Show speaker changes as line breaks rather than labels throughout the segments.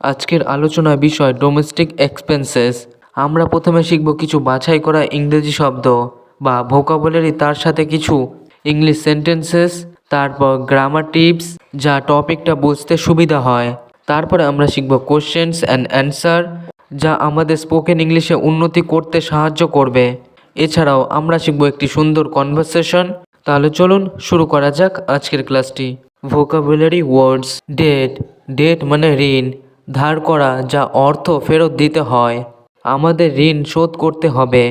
আজকের আলোচনা বিষয় ডোমেস্টিক এক্সপেন্সেস আমরা প্রথমে শিখব কিছু বাছাই করা ইংরেজি শব্দ বা ভোকাবুলারি তার সাথে কিছু ইংলিশ সেন্টেন্সেস তারপর গ্রামার টিপস যা টপিকটা বুঝতে সুবিধা হয়। তারপরে আমরা শিখব কোশ্চেন্স অ্যান্ড অ্যান্সার যা আমাদের স্পোকেন ইংলিশে উন্নতি করতে সাহায্য করবে। এছাড়াও আমরা শিখব একটি সুন্দর কনভারসেশন তাহলে চলুন শুরু করা যাক আজকের ক্লাসটি ভোকাবুলারি ওয়ার্ডস ডেট ডেট মানে ঋণ। ধার করা যা অর্থ ফেরত দিতে হয়। আমাদের ঋণ শোধ করতে হবে।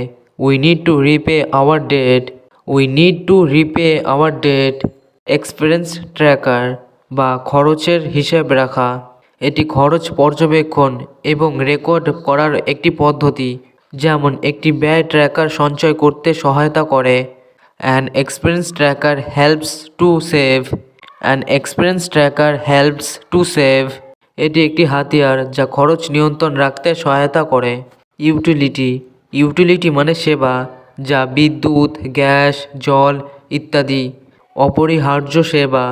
We need to repay our debt we need to repay our debt expense tracker বা খরচের হিসেব রাখা। এটি খরচ পর্যবেক্ষণ এবং রেকর্ড করার একটি পদ্ধতি, যেমন একটি ব্যয় ট্র্যাকার সঞ্চয় করতে সহায়তা করে। An expense tracker helps to save an expense tracker helps to save এটি একটি হাতিয়ার যা খরচ নিয়ন্ত্রণ রাখতে সহায়তা করে। ইউটিলিটি। ইউটিলিটি মানে সেবা যা বিদ্যুৎ, গ্যাস, জল ইত্যাদি। অপরিহার্য সেবা।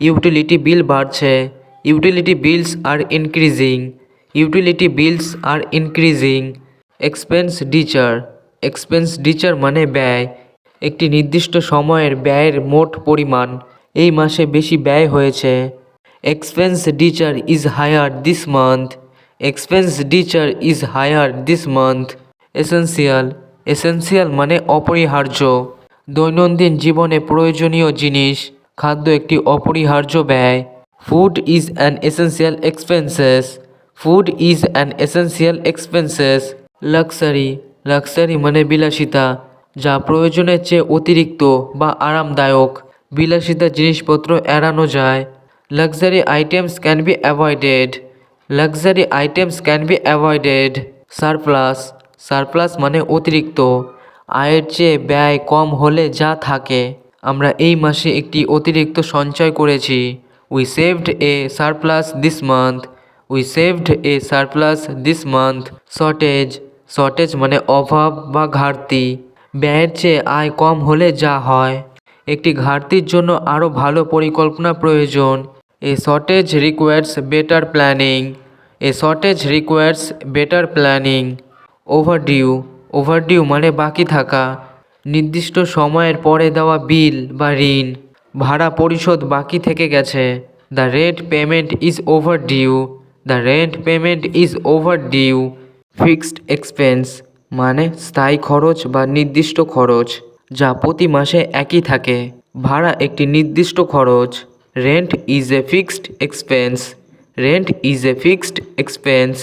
ইউটিলিটি বিল বাড়ছে। Utility bills are increasing. Utility bills are increasing. Expenditure. Expenditure মানে ব্যয়। একটি নির্দিষ্ট সময়ের ব্যয়ের মোট পরিমাণ। এই মাসে বেশি ব্যয় হয়েছে। Expenditure is higher this month expenditure is higher this month essential essential মানে অপরিহার্য। দৈনন্দিন জীবনে প্রয়োজনীয় জিনিস, খাদ্য একটি অপরিহার্য ব্যয়। Food is an essential expenses food is an essential expenses luxury luxury মানে বিলাসিতা, যা প্রয়োজনের চেয়ে অতিরিক্ত বা আরামদায়ক। বিলাসিতা জিনিসপত্র এড়ানো যায়। Luxury items can be avoided luxury items can be avoided surplus surplus মানে অতিরিক্ত। আয়ের চেয়ে ব্যয় কম হলে যা থাকে। আমরা এই মাসে একটি অতিরিক্ত সঞ্চয় করেছি। We saved a surplus this month we saved a surplus this month shortage shortage মানে অভাব বা ঘাটতি। ব্যয়ের চেয়ে আয় কম হলে যা হয়। একটি ঘাটতির জন্য আরও ভালো পরিকল্পনা প্রয়োজন। A shortage requires better planning a shortage requires better planning overdue overdue মানে বাকি থাকা। নির্দিষ্ট সময়ের পরে দেওয়া বিল বা ঋণ। ভাড়া পরিশোধ বাকি থেকে গেছে। The rent payment is overdue the rent payment is overdue fixed expense মানে স্থায়ী খরচ বা নির্দিষ্ট খরচ, যা প্রতি মাসে একই থাকে। ভাড়া একটি নির্দিষ্ট খরচ। Rent is a fixed expense rent is a fixed expense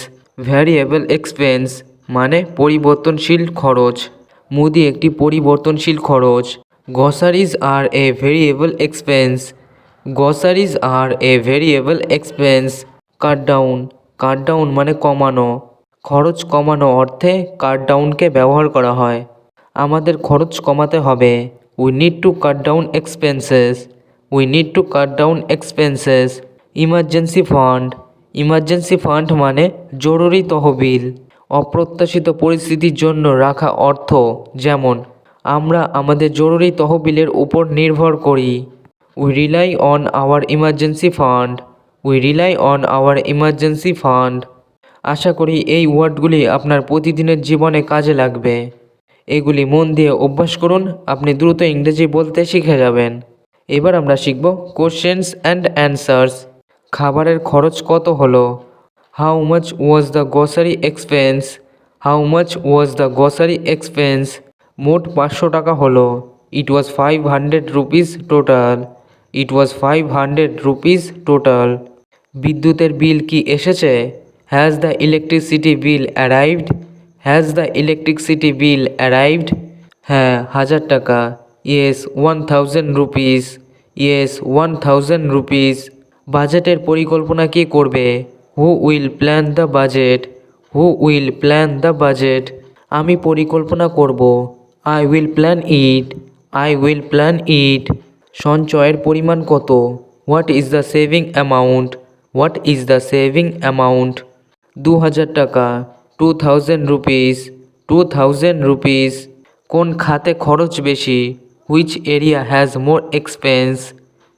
variable expense মানে পরিবর্তনশীল খরচ। মুদি একটি পরিবর্তনশীল খরচ। Groceries are a variable expense groceries are a variable expense cut down cut মানে কমানো। খরচ কমানো অর্থে কাট ডাউনকে ব্যবহার করা হয়। আমাদের খরচ কমাতে হবে। We need to cut down expenses we need to cut down expenses emergency fund emergency fund মানে জরুরি তহবিল। অপ্রত্যাশিত পরিস্থিতির জন্য রাখা অর্থ, যেমন, আমরা আমাদের জরুরি তহবিলের উপর নির্ভর করি। We rely on our emergency fund we rely on our emergency fund আশা করি এই ওয়ার্ডগুলি আপনার প্রতিদিনের জীবনে কাজে লাগবে। এগুলি মন দিয়ে অভ্যাস করুন, আপনি দ্রুত ইংরেজি বলতে শিখে যাবেন। এবার আমরা শিখব কোশ্চেন্স অ্যান্ড অ্যান্সার্স খাবারের খরচ কত হলো? How much was the grocery expense how much was the grocery expense মোট পাঁচশো টাকা হলো। It was five hundred rupees total it was five hundred rupees total বিদ্যুতের বিল কি এসেছে? Has the electricity bill arrived has the electricity bill arrived হ্যাঁ হাজার টাকা। Yes one thousand rupees yes one thousand rupees বাজেটের পরিকল্পনা কে করবে? Who will plan the budget who will plan the budget আমি পরিকল্পনা করব। I will plan it I will plan it সঞ্চয়ের পরিমাণ কত? What is the saving amount what is the saving amount দু হাজার টাকা। Two thousand rupees two thousand rupees কোন খাতে খরচ বেশি? Which area has more expense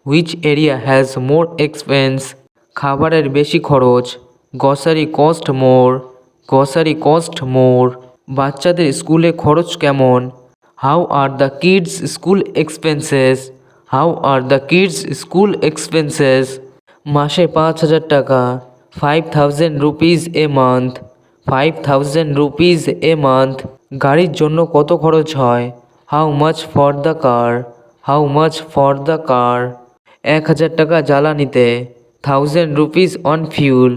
which area has more expense খাবারের বেশি খরচ grocery cost more grocery cost more বাচ্চাদের স্কুলে খরচ কেমন? How are the kids school expenses how are the kids school expenses মাসে পাঁচ হাজার টাকা five thousand rupees a month five thousand rupees a month গাড়ির জন্য কত খরচ হয়? How much for the car how much for the car এক হাজার টাকা জ্বালানিতে। Thousand rupees on fuel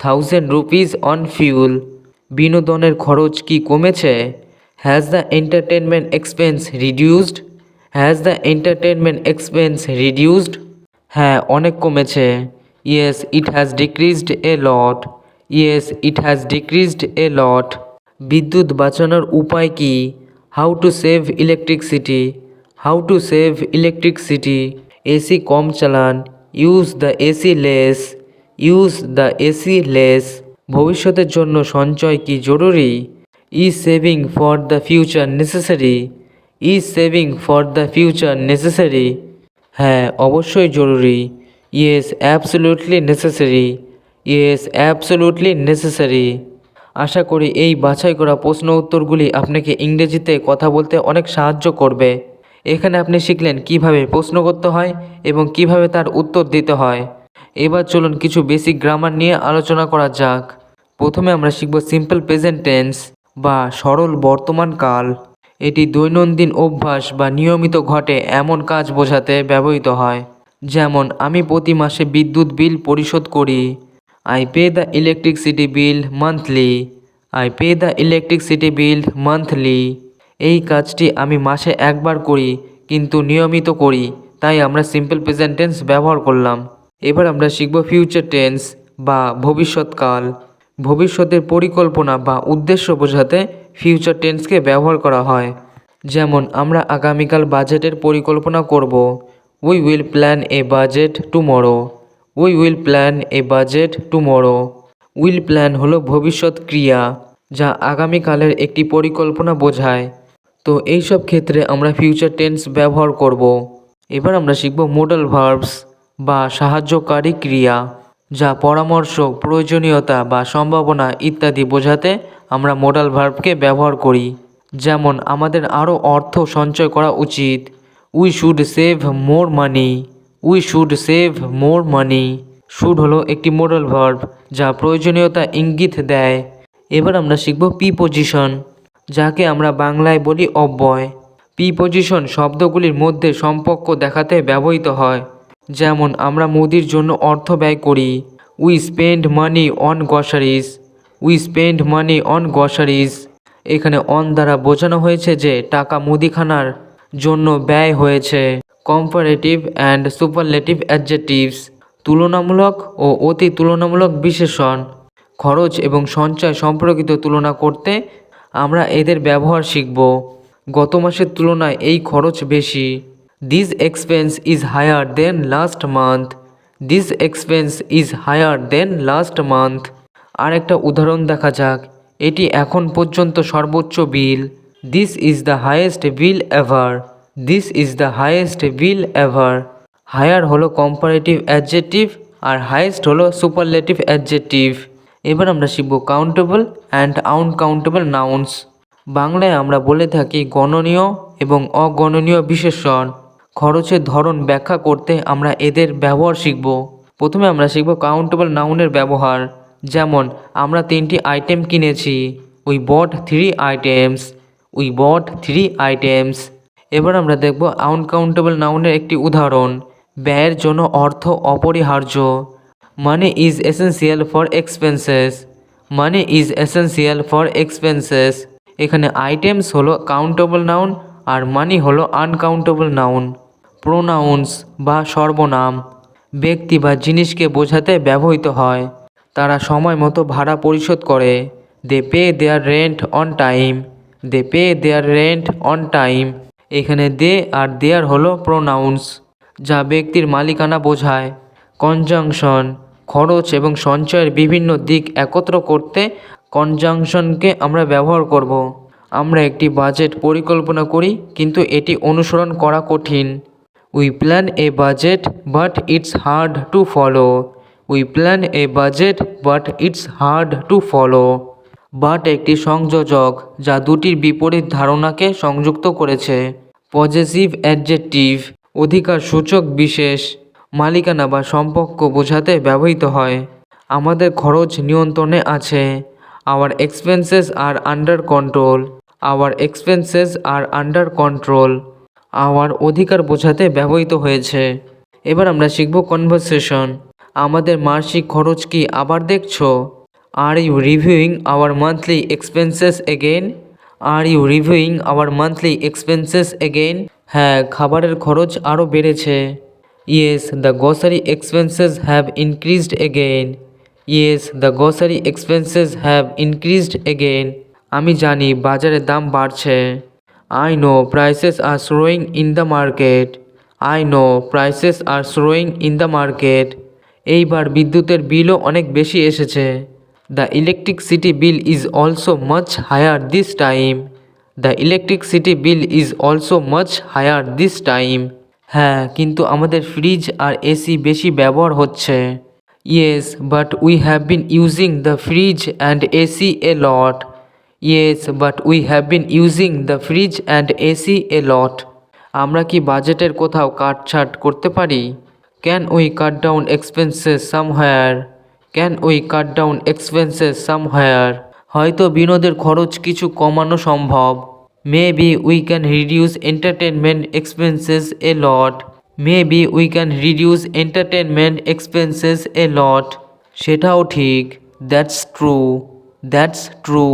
thousand rupees on fuel বিনোদনের খরচ কি কমেছে? Has the entertainment expense reduced has the entertainment expense reduced হ্যাঁ অনেক কমেছে। Yes it has decreased a lot yes it has decreased a lot বিদ্যুৎ বাঁচানোর উপায় কি? How to save electricity how to save electricity AC কম চালান use the AC less use the AC less ভবিষ্যতের জন্য সঞ্চয় কি জরুরি? Is saving for the future necessary is saving for the future necessary হ্যাঁ অবশ্যই জরুরি। Yes absolutely necessary yes absolutely necessary আশা করি এই বাছাই করা প্রশ্ন উত্তরগুলি আপনাকে ইংরেজিতে কথা বলতে অনেক সাহায্য করবে। এখানে আপনি শিখলেন কীভাবে প্রশ্ন করতে হয় এবং কীভাবে তার উত্তর দিতে হয়। এবার চলুন কিছু বেসিক গ্রামার নিয়ে আলোচনা করা যাক। প্রথমে আমরা শিখব সিম্পল প্রেজেন্ট টেন্স বা সরল বর্তমান কাল। এটি দৈনন্দিন অভ্যাস বা নিয়মিত ঘটে এমন কাজ বোঝাতে ব্যবহৃত হয়। যেমন, আমি প্রতি মাসে বিদ্যুৎ বিল পরিশোধ করি। I pay the electricity bill monthly I pay the electricity bill monthly এই কাজটি আমি মাসে একবার করি, কিন্তু নিয়মিত করি, তাই আমরা সিম্পল প্রেজেন্ট টেন্স ব্যবহার করলাম। এবার আমরা শিখব ফিউচার টেন্স বা ভবিষ্যৎকাল। ভবিষ্যতের পরিকল্পনা বা উদ্দেশ্য বোঝাতে ফিউচার টেন্সকে ব্যবহার করা হয়। যেমন, আমরা আগামীকাল বাজেটের পরিকল্পনা করব। We will plan a budget tomorrow we will plan a budget tomorrow will plan হলো ভবিষ্যৎ ক্রিয়া, যা আগামীকালের একটি পরিকল্পনা বোঝায়। তো এই সব ক্ষেত্রে আমরা ফিউচার টেন্স ব্যবহার করব। এবার আমরা শিখব মোডাল ভার্বস বা সাহায্যকারী ক্রিয়া, যা পরামর্শ, প্রয়োজনীয়তা বা সম্ভাবনা ইত্যাদি বোঝাতে আমরা মোডাল ভার্বকে ব্যবহার করি। যেমন, আমাদের আরও অর্থ সঞ্চয় করা উচিত। We should save more money we should save more money should হলো একটি মোডাল ভার্ব যা প্রয়োজনীয়তা ইঙ্গিত দেয়। এবার আমরা শিখব পি পজিশন যাকে আমরা বাংলায় বলি অব্যয়। পি পজিশন শব্দগুলির মধ্যে সম্পর্ক দেখাতে ব্যবহৃত হয়। যেমন, আমরা মুদির জন্য অর্থ ব্যয় করি। We spend money on groceries we spend money on groceries এখানে অন দ্বারা বোঝানো হয়েছে যে টাকা মুদিখানার জন্য ব্যয় হয়েছে। কম্পারেটিভ অ্যান্ড সুপারলেটিভ অ্যাডজেটিভস তুলনামূলক ও অতি তুলনামূলক বিশেষণ, খরচ এবং সঞ্চয় সম্পর্কিত তুলনা করতে আমরা এদের ব্যবহার শিখব। গত মাসের তুলনায় এই খরচ বেশি। This expense is higher than last month this expense is higher than last month আর একটা উদাহরণ দেখা যাক। এটি এখন পর্যন্ত সর্বোচ্চ বিল। This is the highest bill ever this is the highest bill ever higher হলো কম্পারেটিভ অ্যাডজেক্টিভ আর হায়েস্ট হলো সুপারলেটিভ অ্যাডজেক্টিভ এবার আমরা শিখব কাউন্টেবল অ্যান্ড আনকাউন্টেবল নাউন্স বাংলায় আমরা বলে থাকি গণনীয় এবং অগণনীয় বিশেষণ। খরচের ধরন ব্যাখ্যা করতে আমরা এদের ব্যবহার শিখব। প্রথমে আমরা শিখব কাউন্টেবল নাউনের ব্যবহার। যেমন, আমরা তিনটি আইটেম কিনেছি। We bought three items we bought three items এবার আমরা দেখব আনকাউন্টেবল নাউনের একটি উদাহরণ, ব্যয়ের জন্য অর্থ অপরিহার্য। Money is essential for expenses money is essential for expenses এখানে আইটেমস হলো কাউন্টেবল নাউন আর মানি হলো আনকাউন্টেবল নাউন প্রোনাউন্স বা সর্বনাম। ব্যক্তি বা জিনিসকে বোঝাতে ব্যবহৃত হয়। তারা সময় মতো ভাড়া পরিশোধ করে। They pay their rent on time they pay their rent on time এখানে দে আর দেয়ার হলো প্রোনাউন্স, যা ব্যক্তির মালিকানা বোঝায়। কনজাংশন, খরচ এবং সঞ্চয়ের বিভিন্ন দিক একত্র করতে কনজাংশনকে আমরা ব্যবহার করব। আমরা একটি বাজেট পরিকল্পনা করি, কিন্তু এটি অনুসরণ করা কঠিন। We plan a budget but it's hard to follow we plan a budget but it's hard to follow but একটি সংযোজক যা দুটির বিপরীত ধারণাকে সংযুক্ত করেছে। পজেসিভ অ্যাডজেক্টিভ অধিকার সূচক বিশেষ মালিকানা বা সম্পর্ক বোঝাতে ব্যবহৃত হয়। আমাদের খরচ নিয়ন্ত্রণে আছে। Our expenses are under control our expenses are under control our অধিকার বোঝাতে ব্যবহৃত হয়েছে। এবার আমরা শিখব কনভারসেশন আমাদের মাসিক খরচ কি আবার দেখছ? Are you reviewing our monthly expenses again are you reviewing our monthly expenses again হ্যাঁ খাবারের খরচ আরও বেড়েছে। Yes the grocery expenses have increased again yes the grocery expenses have increased again আমি জানি বাজারে দাম বাড়ছে। I know prices are growing in the market I know prices are growing in the market এইবার বিদ্যুতের বিলও অনেক বেশি এসেছে। The electricity bill is also much higher this time the electricity bill is also much higher this time হ্যাঁ কিন্তু আমাদের fridge আর এসি বেশি ব্যবহার হচ্ছে। Yes but we have been using the fridge and AC a lot yes but we have been using the fridge and AC a lot আমরা কি বাজেটের কোথাও কাটছাট করতে পারি? Can we cut down expenses somewhere can we cut down expenses somewhere হয়তো বিনোদের খরচ কিছু কমানো সম্ভব। Maybe we can reduce entertainment expenses a lot maybe we can reduce entertainment expenses a lot সেটাও ঠিক। দ্যাটস ট্রু দ্যাটস ট্রু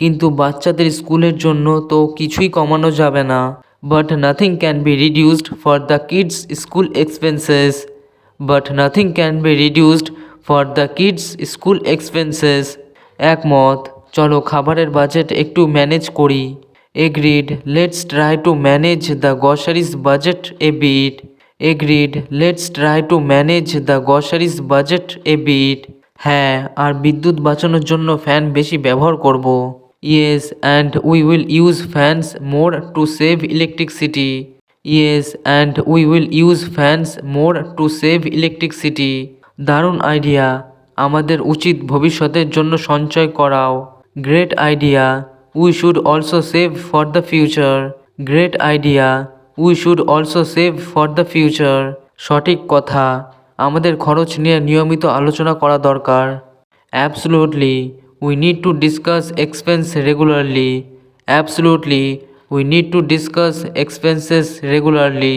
কিন্তু বাচ্চাদের স্কুলের জন্য তো কিছুই কমানো যাবে না। But nothing can be reduced for the kids school expenses but nothing can be reduced for the kids school expenses একমত। চলো খাবারের বাজেট একটু ম্যানেজ করি। Agreed let's try to manage the groceries budget a bit agreed let's try to manage the groceries budget a bit হ্যাঁ আর বিদ্যুৎ বাঁচানোর জন্য ফ্যান বেশি ব্যবহার করব। Yes and we will use fans more to save electricity yes and we will use fans more to save electricity দারুণ idea. আমাদের উচিত ভবিষ্যতের জন্য সঞ্চয় করাও। Great idea. We should also save for the future great idea. We should also save for the future সঠিক কথা। আমাদের খরচ নিয়ে নিয়মিত আলোচনা করা দরকার। Absolutely we need to discuss expense regularly absolutely we need to discuss expenses regularly